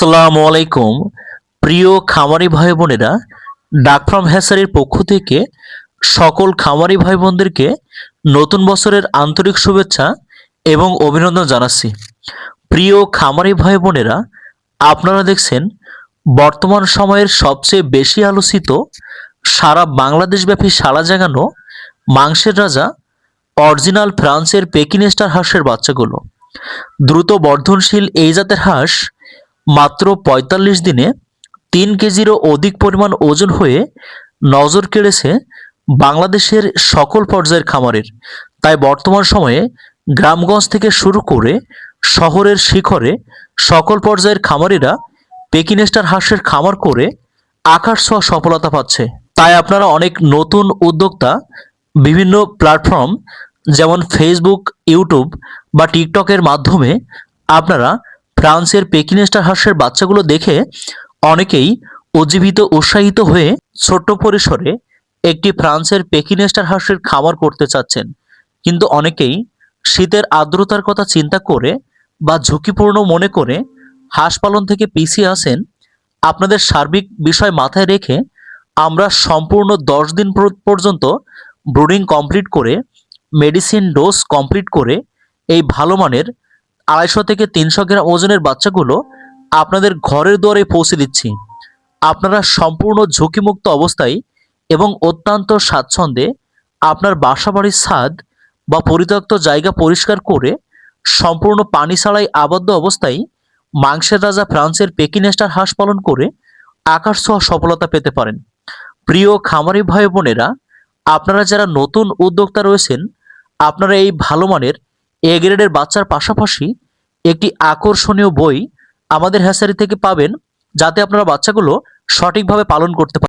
আসসালামু আলাইকুম। প্রিয় খামারি ভাই বোনেরা, ডাক ফার্ম হ্যাসারির পক্ষ থেকে সকল খামারি ভাই বোনদেরকে নতুন বছরের আন্তরিক শুভেচ্ছা এবং অভিনন্দন জানাচ্ছি। প্রিয় খামারি ভাই বোনেরা, আপনারা দেখছেন বর্তমান সময়ের সবচেয়ে বেশি আলোচিত সারা বাংলাদেশব্যাপী সাড়া জাগানো মাংসের রাজা অরিজিনাল ফ্রান্সের পেকিনেস্টার হাঁসের বাচ্চাগুলো। দ্রুত বর্ধনশীল এই জাতের হাঁস মাত্র পঁয়তাল্লিশ দিনে তিন কেজিরও অধিক পরিমাণ ওজন হয়ে নজর কেড়েছে বাংলাদেশের সকল পর্যায়ের খামারের। তাই বর্তমান সময়ে গ্রামগঞ্জ থেকে শুরু করে শহরের শিখরে সকল পর্যায়ের খামারিরা পেকিনেস্টার হাঁসের খামার করে আকাশ ছোঁয়া সফলতা পাচ্ছে। তাই আপনারা অনেক নতুন উদ্যোক্তা, বিভিন্ন প্ল্যাটফর্ম যেমন ফেসবুক ইউটিউব বা টিকটকের মাধ্যমে আপনারা ফ্রান্সের পেকিনেস্টার হাঁসের বাচ্চাগুলো দেখে অনেকেই উজ্জীবিত, উৎসাহিত হয়ে ছোট্ট পরিসরে একটি ফ্রান্সের পেকিনেস্টার হাঁসের খামার করতে চাচ্ছেন। কিন্তু অনেকেই শীতের আর্দ্রতার কথা চিন্তা করে বা ঝুঁকিপূর্ণ মনে করে হাঁস পালন থেকে পিছিয়ে আসেন আপনাদের সার্বিক বিষয় মাথায় রেখে আমরা সম্পূর্ণ দশ দিন পর- পর্যন্ত ব্রুডিং কমপ্লিট করে, মেডিসিন ডোজ কমপ্লিট করে এই ভালো মানের আড়াইশো থেকে তিনশো গ্রাম ওজনের বাচ্চাগুলো আপনাদের ঘরের দুয়ারে পৌঁছে দিচ্ছি। আপনারা সম্পূর্ণ ঝুঁকিমুক্ত অবস্থায় এবং অত্যন্ত স্বাচ্ছন্দ্যে আপনার বাসা বাড়ির ছাদ বা পরিত্যক্ত জায়গা পরিষ্কার করে সম্পূর্ণ পানি ছাড়াই আবদ্ধ অবস্থায় মাংসের রাজা ফ্রান্সের পেকিনেস্টার হাঁস পালন করে আকাশ ছোঁয়া সফলতা পেতে পারেন। প্রিয় খামারি ভাই বোনেরা, আপনারা যারা নতুন উদ্যোক্তা রয়েছেন, আপনারা এই ভালো মানের এ গ্রেডের বাচ্চার পাশাপাশি একটি আকর্ষণীয় বই আমাদের হ্যাসারি থেকে পাবেন, যাতে আপনারা বাচ্চাগুলো সঠিকভাবে পালন করতে পারেন।